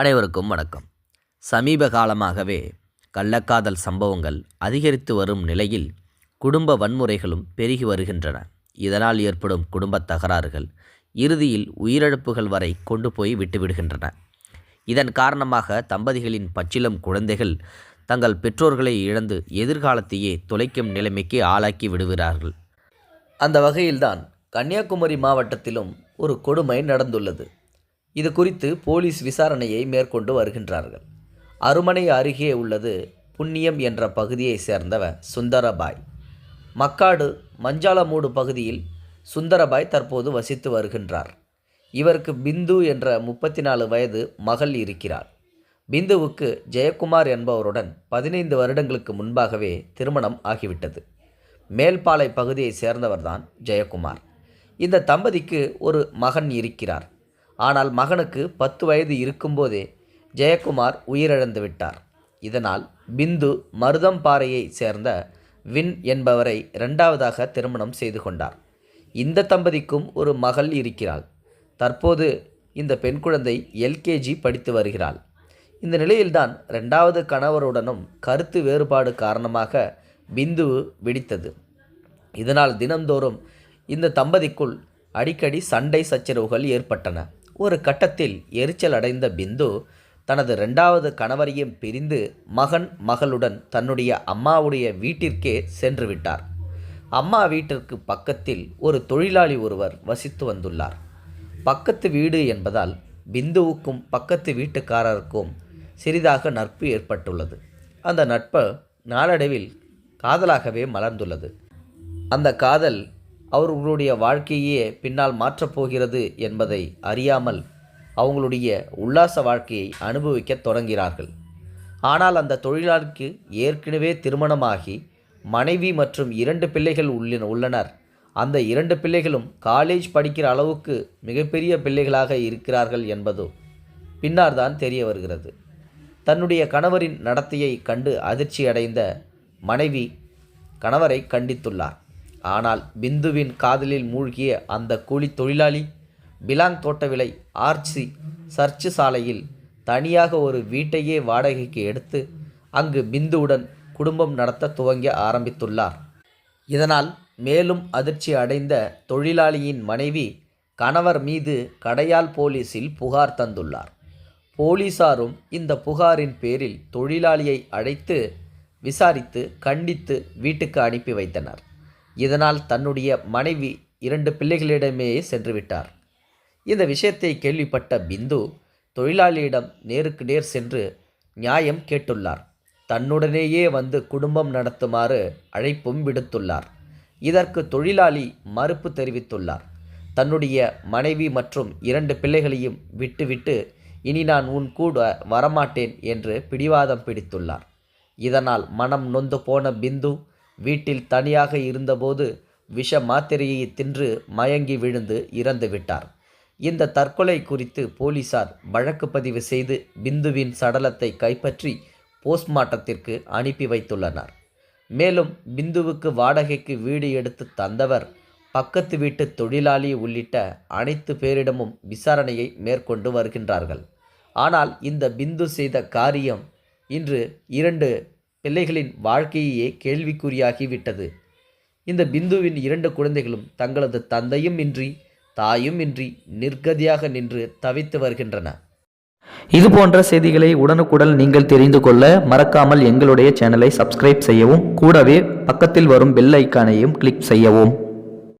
அனைவருக்கும் வணக்கம். சமீப காலமாகவே கள்ளக்காதல் சம்பவங்கள் அதிகரித்து வரும் நிலையில் குடும்ப வன்முறைகளும் பெருகி வருகின்றன. இதனால் ஏற்படும் குடும்பத் தகராறுகள் இறுதியில் உயிரிழப்புகள் வரை கொண்டு போய் விட்டுவிடுகின்றன. இதன் காரணமாக தம்பதிகளின் பச்சிலம் குழந்தைகள் தங்கள் பெற்றோர்களை இழந்து எதிர்காலத்தையே தொலைக்கும் நிலைமைக்கு ஆளாக்கி விடுகிறார்கள். அந்த வகையில்தான் கன்னியாகுமரி மாவட்டத்திலும் ஒரு கொடுமை நடந்துள்ளது. இது குறித்து போலீஸ் விசாரணையை மேற்கொண்டு வருகின்றார்கள். அருமனை அருகே உள்ளது புண்ணியம் என்ற பகுதியைச் சேர்ந்தவர் சுந்தரபாய். மக்காடு மஞ்சாலமூடு பகுதியில் சுந்தரபாய் தற்போது வசித்து வருகின்றார். இவருக்கு பிந்து என்ற முப்பத்தி நாலு வயது மகள் இருக்கிறார் பிந்துவுக்கு ஜெயக்குமார் என்பவருடன் பதினைந்து வருடங்களுக்கு முன்பாகவே திருமணம் ஆகிவிட்டது. மேல்பாலை பகுதியை சேர்ந்தவர்தான் ஜெயக்குமார். இந்த தம்பதிக்கு ஒரு மகன் இருக்கிறார். ஆனால் மகனுக்கு பத்து வயது இருக்கும்போதே ஜெயக்குமார் உயிரிழந்து விட்டார். இதனால் பிந்து மருதம்பாறையை சேர்ந்த வின் என்பவரை இரண்டாவதாக திருமணம் செய்து கொண்டார். இந்த தம்பதிக்கும் ஒரு மகள் இருக்கிறாள். தற்போது இந்த பெண் குழந்தை எல்கேஜி படித்து வருகிறாள். இந்த நிலையில்தான் ரெண்டாவது கணவருடனும் கருத்து வேறுபாடு காரணமாக பிந்து வெடித்தது. இதனால் தினந்தோறும் இந்த தம்பதிக்குள் அடிக்கடி சண்டை சச்சரவுகள் ஏற்பட்டன. ஒரு கட்டத்தில் எரிச்சல் அடைந்த பிந்து தனது ரெண்டாவது கணவரையும் பிரிந்து மகன் மகளுடன் தன்னுடைய அம்மாவுடைய வீட்டிற்கே சென்று விட்டார். அம்மா வீட்டிற்கு பக்கத்தில் ஒரு தொழிலாளி ஒருவர் வசித்து வந்துள்ளார். பக்கத்து வீடு என்பதால் பிந்துவுக்கும் பக்கத்து வீட்டுக்காரருக்கும் சிறிதாக நட்பு ஏற்பட்டுள்ளது. அந்த நட்பு நாளடைவில் காதலாகவே மலர்ந்துள்ளது. அந்த காதல் அவர்களுடைய வாழ்க்கையே பின்னால் மாற்றப் போகிறது என்பதை அறியாமல் அவங்களுடைய உல்லாச வாழ்க்கையை அனுபவிக்க தொடங்கிறார்கள். ஆனால் அந்த தொழிலாளிக்கு ஏற்கனவே திருமணமாகி மனைவி மற்றும் இரண்டு பிள்ளைகள் உள்ளன உள்ளனர். அந்த இரண்டு பிள்ளைகளும் காலேஜ் படிக்கிற அளவுக்கு மிகப்பெரிய பிள்ளைகளாக இருக்கிறார்கள் என்பதோ பின்னார்தான் தெரிய வருகிறது. தன்னுடைய கணவரின் நடத்தையை கண்டு அதிர்ச்சி அடைந்த மனைவி கணவரை கண்டித்துள்ளார். ஆனால் பிந்துவின் காதலில் மூழ்கிய அந்த கூலி தொழிலாளி பிலாங் தோட்ட விலை ஆர்ச்சி சர்ச்சு சாலையில் தனியாக ஒரு வீட்டையே வாடகைக்கு எடுத்து அங்கு பிந்துவுடன் குடும்பம் நடத்த துவங்க ஆரம்பித்துள்ளார். இதனால் மேலும் அதிர்ச்சி அடைந்த தொழிலாளியின் மனைவி கணவர் மீது கடையால் போலீஸில் புகார் தந்துள்ளார். போலீசாரும் இந்த புகாரின் பேரில் தொழிலாளியை அழைத்து விசாரித்து கண்டித்து வீட்டுக்கு அனுப்பி வைத்தனர். இதனால் தன்னுடைய மனைவி இரண்டு பிள்ளைகளிடமே சென்று விட்டார். இந்த விஷயத்தை கேள்விப்பட்ட பிந்து தொழிலாளியிடம் நேருக்கு நேர் சென்று நியாயம் கேட்டுள்ளார். தன்னுடனேயே வந்து குடும்பம் நடத்துமாறு அழைப்பும் விடுத்துள்ளார். இதற்கு தொழிலாளி மறுப்பு தெரிவித்துள்ளார். தன்னுடைய மனைவி மற்றும் இரண்டு பிள்ளைகளையும் விட்டுவிட்டு இனி நான் உன் கூட வரமாட்டேன் என்று பிடிவாதம் பிடித்துள்ளார். இதனால் மனம் நொந்து போன பிந்து வீட்டில் தனியாக இருந்தபோது விஷ மாத்திரையை தின்று மயங்கி விழுந்து இறந்து விட்டார். இந்த தற்கொலை குறித்து போலீசார் வழக்கு பதிவு செய்து பிந்துவின் சடலத்தை கைப்பற்றி போஸ்ட்மார்ட்டத்திற்கு அனுப்பி வைத்துள்ளனர். மேலும் பிந்துவுக்கு வாடகைக்கு வீடு எடுத்து தந்தவர் பக்கத்து வீட்டு தொழிலாளி உள்ளிட்ட அனைத்து பேரிடமும் விசாரணையை மேற்கொண்டு வருகின்றார்கள். ஆனால் இந்த பிந்து செய்த காரியம் இன்று இரண்டு பிள்ளைகளின் வாழ்க்கையே கேள்விக்குறியாகிவிட்டது. இந்த பிந்துவின் இரண்டு குழந்தைகளும் தங்களது தந்தையும் இன்றி தாயும் இன்றி நிர்கதியாக நின்று தவித்து வருகின்றன. இது போன்ற செய்திகளை உடனுக்குடன் நீங்கள் தெரிந்து கொள்ள மறக்காமல் எங்களுடைய சேனலை சப்ஸ்கிரைப் செய்யவும் கூடவே பக்கத்தில் வரும் பெல் ஐக்கானையும் கிளிக் செய்யவும்.